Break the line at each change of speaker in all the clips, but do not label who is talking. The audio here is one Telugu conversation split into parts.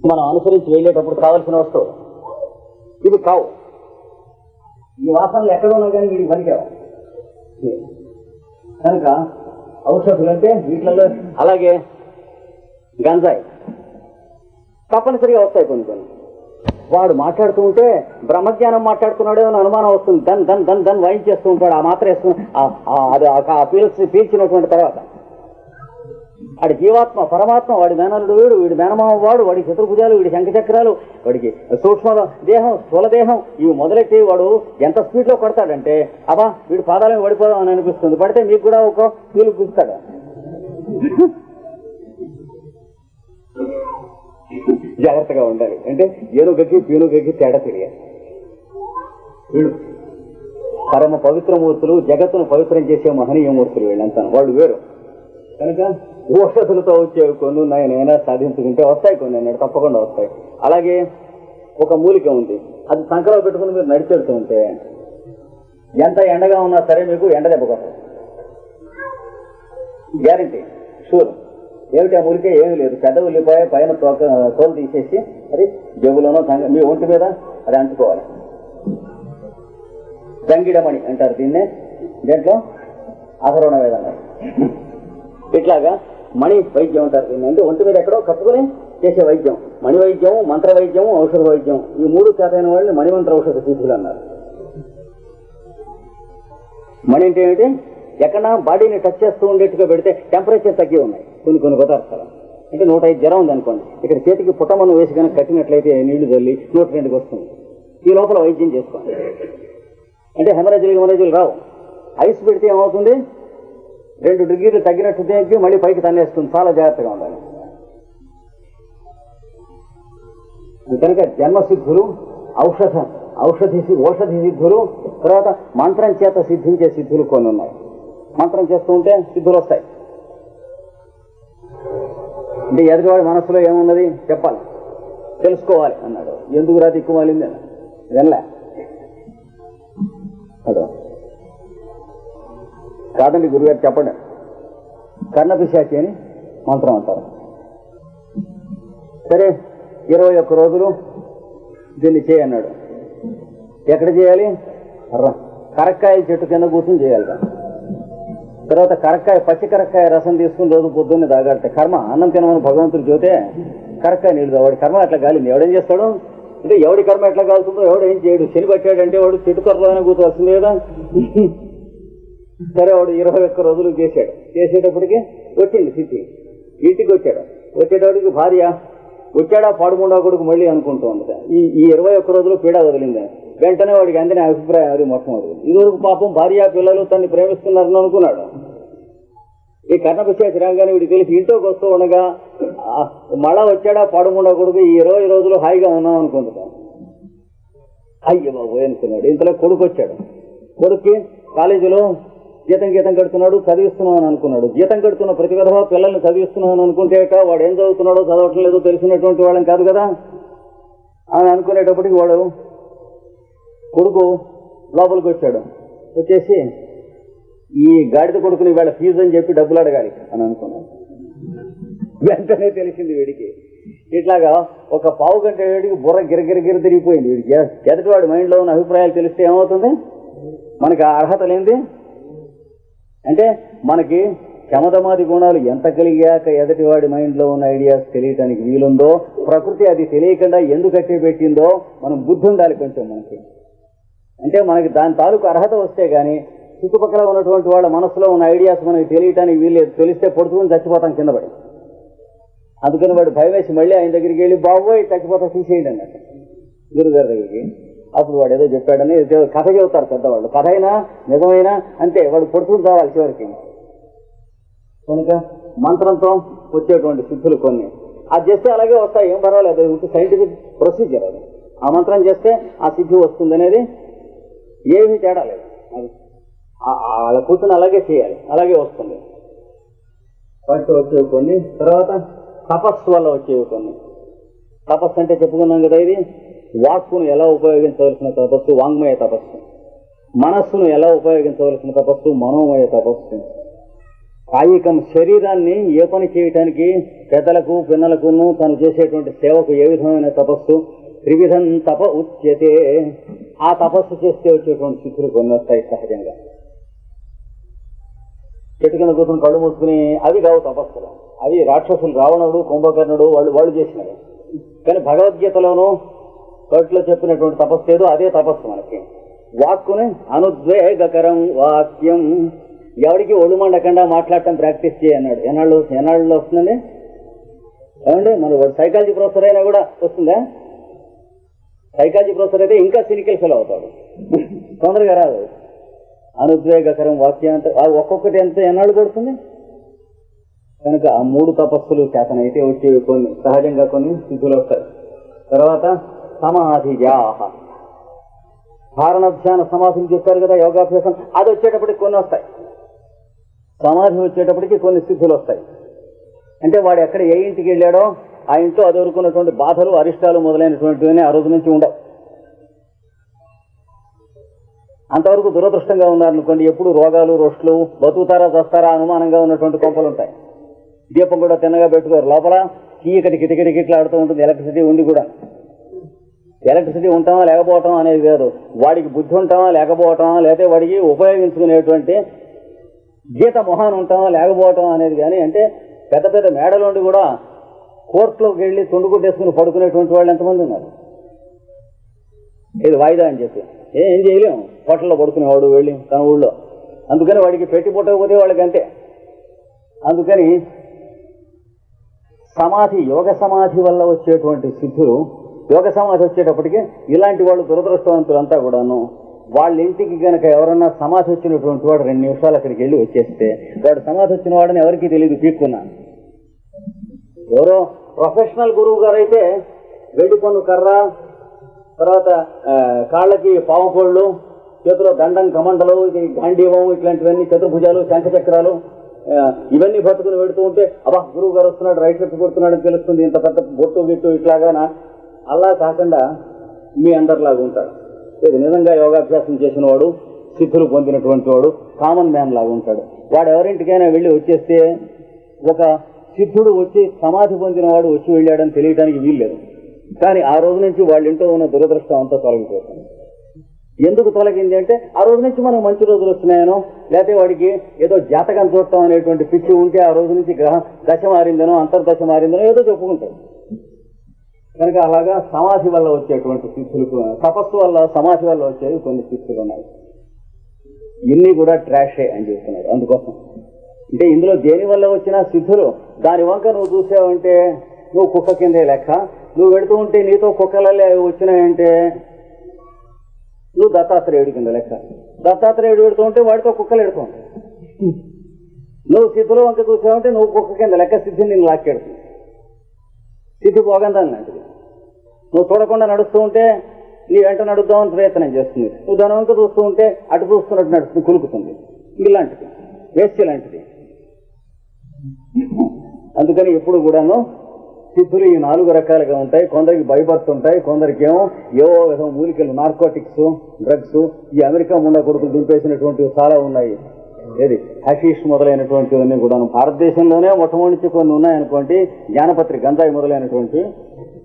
మనం అనుసరించి వెళ్ళేటప్పుడు కావలసిన వస్తువు ఇవి కావు ఈ వాసనలు ఎక్కడ ఉన్నా కానీ వీడికి పనికిరావు కనుక ఔషధులు అంటే వీటిలలో అలాగే గంజాయి తప్పనిసరిగా వస్తాయి కొన్ని కొన్ని వాడు మాట్లాడుతూ ఉంటే బ్రహ్మజ్ఞానం మాట్లాడుతున్నాడే అని అనుమానం వస్తుంది దన్ దన్ దన్ దన్ వాయించేస్తూ ఉంటాడు ఆ మాత్ర వేస్తూ అది పీల్చి పీల్చినటువంటి తర్వాత వాడి జీవాత్మ పరమాత్మ వాడి మేనలుడు వీడు వీడి మేనమామ వాడు వాడి శత్రుభుజాలు వీడి శంఖచక్రాలు వాడికి సూక్ష్మ దేహం స్థూల దేహం ఇవి మొదలెట్టి వాడు ఎంత స్పీడ్లో కొడతాడంటే అబ్బా వీడి పాదాలను పడిపోదాం అని అనిపిస్తుంది. పడితే మీకు కూడా ఒక ఫీల్ గుస్తాడు జాగ్రత్తగా ఉండాలి. అంటే ఏనుగకి పీనుగకి తేడా తెలియాలి. పరమ పవిత్రమూర్తులు జగత్తును పవిత్రం చేసే మహనీయమూర్తులు వీళ్ళంతా. వాళ్ళు వేరు. కనుక ఔషధులతో వచ్చేవి కొన్ని ఉన్నాయి సాధించుకుంటే వస్తాయి కొన్ని అన్నాడు తప్పకుండా వస్తాయి. అలాగే ఒక మూలిక ఉంది. అది సంకలో పెట్టుకుని మీరు నడిచెడుతూ ఉంటే ఎంత ఎండగా ఉన్నా సరే మీకు ఎండ దెబ్బ కొట్టదు. గ్యారంటీ షూర్ ఏమిటి ఆ మూలిక? ఏమీ లేదు. పెద్ద ఉల్లిపాయ పైన తోక తోలు తీసేసి అది జబ్బులోనో మీ ఒంటి మీద అది అంటుకోవాలి. జంగిడమణి అంటారు దీన్నే. దేంట్లో? అహరోణ వేదన ఇట్లాగా మణి వైద్యం అంటారు. అంటే ఒంటి మీద ఎక్కడో కట్టుకుని చేసే వైద్యం. మణి వైద్యం మంత్ర వైద్యం ఔషధ వైద్యం. ఈ మూడు చేతైన వాళ్ళని మణిమంత్ర ఔషధ సిద్ధులు అన్నారు. మణి అంటే ఏమిటి? ఎక్కడ బాడీని టచ్ చేస్తూ ఉండేట్టుగా పెడితే టెంపరేచర్ తగ్గి ఉన్నాయి. కొన్ని కొన్ని పదార్థాలు. అంటే నూట ఐదు జ్వరం ఉంది అనుకోండి. ఇక్కడ చేతికి పుట్టమన్ను వేసి కనుక కట్టినట్లయితే నీళ్ళు చల్లి నూట రెండుకి వస్తుంది. ఈ లోపల వైద్యం చేసుకోండి. అంటే హెమరేజీలు హెమరేజీలు రావు. ఐస్ పెడితే ఏమవుతుంది? రెండు డిగ్రీలు తగ్గినట్టు తగ్గి మళ్ళీ పైకి తన్నేస్తుంది. చాలా జాగ్రత్తగా ఉండాలి. కనుక జన్మసిద్ధులు ఔషధ ఔషధి ఔషధి సిద్ధులు తర్వాత మంత్రం చేత సిద్ధించే సిద్ధులు కొన్ని ఉన్నాయి. మంత్రం చేస్తూ ఉంటే సిద్ధులు వస్తాయి. అంటే ఎదుటివాడి మనసులో ఏమున్నది? చెప్పాలి. తెలుసుకోవాలి అన్నాడు. ఎందుకు రా దిక్కుమాలింది అన్న వినలే. అదో. కాదండి గురుగారు చెప్పండి. కర్ణపిశాచి అని మంత్రం అంటారు. సరే ఇరవై ఒక్క రోజులు దీన్ని చేయన్నాడు ఎక్కడ చేయాలి? కరక్కాయ చెట్టు కింద కూర్చొని చేయాలి తర్వాత కరక్కాయ పచ్చి కరక్కాయ రసం తీసుకుని రోజు పొద్దున్నే తాగాడితే కర్మ అన్నం తినమని భగవంతుడు చూతే కరక్కాయ నీళ్ళు వాడి కర్మ అట్లా గాలింది ఎవడేం చేస్తాడు? అంటే ఎవడి కర్మ ఎట్లా కాలుతుందో ఎవడు ఏం చేయడు. శని పట్టాడంటే వాడు చెట్టు కర్రలోనే కూర్చోవలసింది కదా. సరే వాడు ఇరవై ఒక్క రోజులు చేశాడు. చేసేటప్పటికి వచ్చింది స్థితి ఇంటికి వచ్చాడు. వచ్చేటప్పటికి భార్య వచ్చాడా పాడుకుండా కొడుకు మళ్ళీ అనుకుంటూ ఉంది ఈ ఈ ఇరవై ఒక్క రోజులు పీడ వదిలింది. వెంటనే వాడికి అందిన అభిప్రాయం అది మొట్టమొదటి ఇదివరకు పాపం భార్య పిల్లలు తన్ని ప్రేమిస్తున్నారని అనుకున్నాడు. ఈ కర్ణపిశాచి రాగానే వీడికి తెలిసి ఇంట్లోకి వస్తూ ఉండగా ఆ, మళ్ళా వచ్చాడా పాడుకుండా కొడుకు ఈ ఇరవై రోజులు హాయిగా ఉన్నాం అనుకుంటున్నాం అయ్యో బాబు అనుకున్నాడు. ఇంతలో కొడుకు వచ్చాడు. కొడుక్కి కాలేజీలో జీతం గీతం కడుతున్నాడు చదివిస్తున్నావు అని అనుకున్నాడు. జీతం కడుతున్న ప్రతి విధవా పిల్లల్ని చదివిస్తున్నావు అని అనుకుంటే వాడు ఏం చదువుతున్నాడో చదవటం లేదో తెలిసినటువంటి వాళ్ళని కాదు కదా? అని అనుకునేటప్పటికి వాడు కొడుకు లోపలికి వచ్చాడు. వచ్చేసి ఈ గాడిద కొడుకుని వీళ్ళ ఫీజు అని చెప్పి డబ్బులు అడగాలి అని అనుకున్నాడు. వెంటనే తెలిసింది వీడికి. ఇట్లాగా ఒక పావు గంట వీడికి బుర్ర గిరగిరగిర తిరిగిపోయింది వీడికి. ఎదుటి వాడి మైండ్లో ఉన్న అభిప్రాయాలు తెలిస్తే ఏమవుతుంది? మనకి ఆ అర్హత లేనిది అంటే మనకి శమదమాది గుణాలు ఎంత కలిగాక ఎదటి వాడి మైండ్లో ఉన్న ఐడియాస్ తెలియటానికి వీలుందో ప్రకృతి అది తెలియకుండా ఎందుకు కట్టి పెట్టిందో మనం బుద్ధి ఉండాలి కొంచెం మనకి. అంటే మనకి దాని తాలూకు అర్హత వస్తే కానీ చుట్టుపక్కల ఉన్నటువంటి వాళ్ళ మనసులో ఉన్న ఐడియాస్ మనకి తెలియటానికి వీల్లేదు. తెలిస్తే పొడుచుకుని చచ్చిపోతాం కింద పడి. అందుకని వాడు భయం వేసి మళ్ళీ ఆయన దగ్గరికి వెళ్ళి బాబోయ్ చచ్చిపోతా తీసేయండి అన్నట్టు గురుగారి దగ్గరికి. అప్పుడు వాడు ఏదో చెప్పాడని కథ చెబుతారు పెద్దవాళ్ళు. కథ అయినా నిజమైనా అంతే. వాడు పొడుచుకుని కావాలి చివరికి. కనుక మంత్రంతో వచ్చేటువంటి సిద్ధులు కొన్ని. అది చేస్తే అలాగే వస్తాయి ఏం పర్వాలేదు. ఇది సైంటిఫిక్ ప్రొసీజర్ అది. ఆ మంత్రం చేస్తే ఆ సిద్ధి వస్తుంది అనేది ఏమీ తేడా లేదు. అది వాళ్ళ కూర్చుని అలా కూర్చొని అలాగే చేయాలి. అలాగే వస్తుంది. వాటితో వచ్చేవి కొన్ని. తర్వాత తపస్సు వల్ల వచ్చేవి కొన్ని. తపస్సు అంటే చెప్పుకున్నాం కదా ఇది. వాక్కును ఎలా ఉపయోగించవలసిన తపస్సు? వాంగ్మయ తపస్సు. మనస్సును ఎలా ఉపయోగించవలసిన తపస్సు? మనోమయ తపస్సు. కాయికం శరీరాన్ని ఏ పని చేయటానికి పెద్దలకు పిన్నలకును తను చేసేటువంటి సేవకు ఏ విధమైన తపస్సు? త్రివిధం తప ఉచ్యతే. ఆ తపస్సు చేస్తే వచ్చేటువంటి సిద్ధులు కొన్ని వస్తాయి సహజంగా. చెట్టు కింద కూర్చొని కళ్ళు మూసుకుని అవి కావు తపస్సులు. అవి రాక్షసులు రావణుడు కుంభకర్ణుడు వాళ్ళు వాళ్ళు చేసినారు కానీ భగవద్గీతలోనూ కోర్టులో చెప్పినటువంటి తపస్సు ఏదో అదే తపస్సు మనకి. వాక్కుని అనుద్వేగకరం వాక్యం. ఎవరికి ఒళ్ళు మండకుండా మాట్లాడటం ప్రాక్టీస్ చేయన్నాడు ఎన్నాళ్ళు ఎన్నాళ్ళు వస్తుందండి? ఏమండి మన సైకాలజీ ప్రొఫెసర్ అయినా కూడా వస్తుందా? సైకాలజీ ప్రొఫెసర్ అయితే ఇంకా సినికల్ ఫెల్ అవుతాడు. తొందరగా రాదు. అనుద్వేగకరం వాక్యం అంటే అది ఒక్కొక్కటి ఎంత ఎన్నాళ్ళు పడుతుంది? కనుక ఆ మూడు తపస్సులు చేతనైతే వచ్చి కొన్ని. సహజంగా కొన్ని స్థితులు వస్తాయి. తర్వాత సమాధిజాహ. ధారణ ధ్యాన సమాధిని చెప్పారు కదా యోగాభ్యాసం. అది వచ్చేటప్పటికి కొన్ని వస్తాయి. సమాధి వచ్చేటప్పటికి కొన్ని స్థితులు వస్తాయి. అంటే వాడు ఎక్కడ ఏ ఇంటికి వెళ్ళాడో ఆ ఇంట్లో అదొరుకున్నటువంటి బాధలు అరిష్టాలు మొదలైనటువంటివన్నీ ఆ రోజు నుంచి ఉండవు. అంతవరకు దురదృష్టంగా ఉన్నారనుకోండి ఎప్పుడు రోగాలు రోస్టులు బతుకుతారా చస్తారా అనుమానంగా ఉన్నటువంటి కొంపలు ఉంటాయి. దీపం కూడా తిన్నగా పెట్టుకోరు. లోపల చీకటి కిటకిటకిట్లు ఆడుతూ ఉంటుంది ఎలక్ట్రిసిటీ ఉండి కూడా. ఎలక్ట్రిసిటీ ఉంటామా లేకపోవటం అనేది కాదు వాడికి బుద్ధి ఉంటామా లేకపోవటమా లేకపోతే వాడికి ఉపయోగించుకునేటువంటి గీత మొహాన్ ఉంటామా లేకపోవటం అనేది కానీ అంటే పెద్ద పెద్ద మేడలోండి కూడా కోర్టులోకి వెళ్ళి తుండుగుడ్డేసుకుని పడుకునేటువంటి వాళ్ళు ఎంతమంది ఉన్నారు? ఇది వాయిదా అని చెప్పి. ఏం చేయలేము. హోటల్లో పడుకునేవాడు వెళ్ళి తన ఊళ్ళో. అందుకని వాడికి పెట్టి పుట్టకపోతే వాళ్ళకి అంతే. అందుకని సమాధి యోగ సమాధి వల్ల వచ్చేటువంటి సిద్ధులు యోగ సమాధి వచ్చేటప్పటికి ఇలాంటి వాళ్ళు దురదృష్టవంతులంతా కూడాను వాళ్ళ ఇంటికి గనక ఎవరన్నా సమాధి వచ్చినటువంటి వాడు రెండు నిమిషాలు అక్కడికి వెళ్ళి వచ్చేస్తే వాడు సమాధి వచ్చిన వాడని ఎవరికి తెలియదు పీక్కున్నా ఎవరో ప్రొఫెషనల్ గురువు గారు అయితే వెండి పన్ను కర్ర తర్వాత కాళ్ళకి పావుకోళ్ళు చేతిలో దండం కమండలు ఇది గాంధీవం ఇట్లాంటివన్నీ చతుర్భుజాలు శంఖచక్రాలు ఇవన్నీ పట్టుకుని పెడుతూ ఉంటే అబ్బా గురువు గారు వస్తున్నాడు రైట్ లెఫ్ట్ కొడుతున్నాడు తెలుస్తుంది ఇంత పెద్ద బొట్టు గిట్టు ఇట్లాగా అలా కాకుండా మీ అందరిలాగా ఉంటాడు. లేదు నిజంగా యోగాభ్యాసం చేసిన వాడు సిద్ధులు పొందినటువంటి వాడు కామన్ మ్యాన్ లాగా ఉంటాడు. వాడు ఎవరింటికైనా వెళ్ళి వచ్చేస్తే ఒక సిద్ధుడు వచ్చి సమాధి పొందిన వాడు వచ్చి వెళ్ళాడని తెలియడానికి వీల్లేదు. కానీ ఆ రోజు నుంచి వాళ్ళ ఇంట్లో ఉన్న దురదృష్టం అంతా తొలగిపోతుంది. ఎందుకు తొలగింది అంటే ఆ రోజు నుంచి మనకు మంచి రోజులు వస్తున్నాయనో లేకపోతే వాడికి ఏదో జాతకం చూడటం అనేటువంటి పిచ్చి ఉంటే ఆ రోజు నుంచి గ్రహ దశ మారిందనో అంతర్దశ మారిందనో ఏదో చెప్పుకుంటాడు. కనుక అలాగా సమాధి వల్ల వచ్చేటువంటి స్థితులు తపస్సు వల్ల సమాధి వల్ల వచ్చేవి కొన్ని స్థితులు ఉన్నాయి. ఇన్ని కూడా ట్రాషే అని చెప్తున్నాడు. అందుకోసం. అంటే ఇందులో దేని వల్ల వచ్చిన సిద్ధులు? దాని వంక నువ్వు చూసావంటే నువ్వు కుక్క కిందే లెక్క. నువ్వు పెడుతూ ఉంటే నీతో కుక్కలల్లే అవి వచ్చినాయంటే నువ్వు దత్తాత్రేయుడి కింద లెక్క. దత్తాత్రేయుడు పెడుతూ ఉంటే వాడితో కుక్కలు ఎడుతూ ఉంటాయి. నువ్వు సిద్ధుల వంక చూసావంటే నువ్వు కుక్క కింద లెక్క. సిద్ధిని నేను లాక్కెడుతుంది. సిద్ధి పోగందని నువ్వు చూడకుండా నడుస్తూ ఉంటే నీ వెంట నడుద్దామని ప్రయత్నం చేస్తుంది. నువ్వు దాని వంక చూస్తూ ఉంటే అటు చూస్తున్నట్టు నడుస్తుంది కులుకుతుంది. ఇలాంటిది. వేస్ట్ లాంటిది. అందుకని ఎప్పుడు కూడాను సిద్ధులు ఈ నాలుగు రకాలుగా ఉంటాయి. కొందరికి భయపడుతూ ఉంటాయి కొందరికి ఏమో ఏవో ఏదో మూలికలు నార్కోటిక్స్ డ్రగ్స్ ఈ అమెరికా ముండా కొడుకులు దింపేసినటువంటివి చాలా ఉన్నాయి. ఏది? హషీష్ మొదలైనటువంటివన్నీ కూడాను. భారతదేశంలోనే మొట్టమొదటి కొన్ని ఉన్నాయనుకోండి జ్ఞానపత్రి గంజాయి మొదలైనటువంటి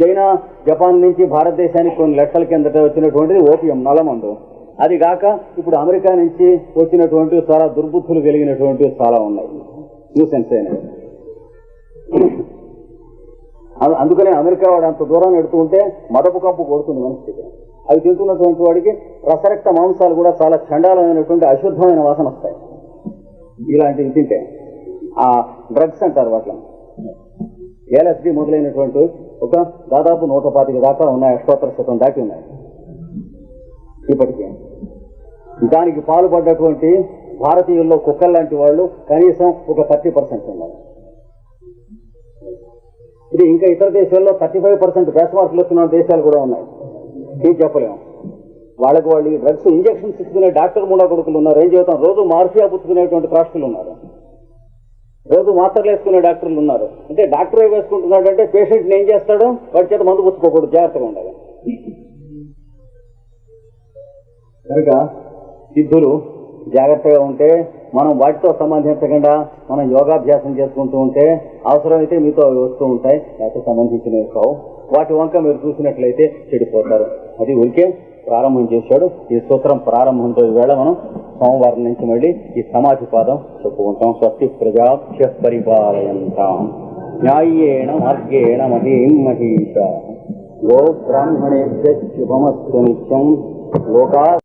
చైనా జపాన్ నుంచి భారతదేశానికి కొన్ని లక్షల కిందట వచ్చినటువంటిది ఓపియం నలమందు అది కాక ఇప్పుడు అమెరికా నుంచి వచ్చినటువంటి చాలా దుర్బుద్ధులు కలిగినటువంటివి చాలా ఉన్నాయి. న్యూసెన్స్ అయినా అందుకనే అమెరికా వాడు అంత దూరం ఎడుతూ ఉంటే మదపు కంపు కొడుతుంది మనిషికి. అవి తింటున్నటువంటి వాడికి రసరక్త మాంసాలు కూడా చాలా చండాలమైనటువంటి అశుద్ధమైన వాసన వస్తాయి. ఇలాంటివి తింటే. ఆ డ్రగ్స్ అంటారు వాటిని. ఎల్ఎస్డి మొదలైనటువంటి ఒక దాదాపు నూట పాతిక దాకా ఉన్నాయి అష్టోత్తర శతం దాటి ఉన్నాయి. ఇప్పటికే. దానికి పాల్పడ్డటువంటి భారతీయుల్లో కుక్కలు లాంటి వాళ్ళు కనీసం ఒక థర్టీ పర్సెంట్ ఉన్నారు. ఇది ఇంకా ఇతర దేశాల్లో థర్టీ ఫైవ్ పర్సెంట్ బెస్ట్ మార్కులు వచ్చిన దేశాలు కూడా ఉన్నాయి. ఏం చెప్పలేము. వాళ్ళకి వాళ్ళు డ్రగ్స్ ఇంజక్షన్స్ ఇచ్చుకునే డాక్టర్ మూడా కొడుకులు ఉన్నారు. ఏం చెబుతాం రోజు మార్ఫియా పుచ్చుకునేటువంటి రాష్ట్రులు ఉన్నారు. రోజు మాత్రలు వేసుకునే డాక్టర్లు ఉన్నారు. అంటే డాక్టర్ వేసుకుంటున్నాడు అంటే పేషెంట్ని ఏం చేస్తాడు? వాడి చేత మందు పుచ్చుకోకూడదు. జాగ్రత్తగా ఉండాలి. కనుక సిద్ధులు జాగ్రత్తగా ఉంటే మనం వాటితో సంబంధించకుండా మనం యోగాభ్యాసం చేసుకుంటూ ఉంటే అవసరమైతే మీతో అవి వస్తూ ఉంటాయి. లేకపోతే సంబంధించినవి కావు. వాటి వంక మీరు చూసినట్లయితే చెడిపోతారు. అది ఉరికే ప్రారంభం చేశాడు. ఈ సూత్రం ప్రారంభంతో ఈవేళ మనం సోమవారం నుంచి మళ్ళీ ఈ సమాధి పాదం చెప్పుకుంటాం. స్వస్తి ప్రజాభ్య పరిపాలయంతాం. న్యాయేణ మార్గేణ మహీం మహీష. గో బ్రాహ్మణేభ్య శుభమస్తు నిత్యం. లోకా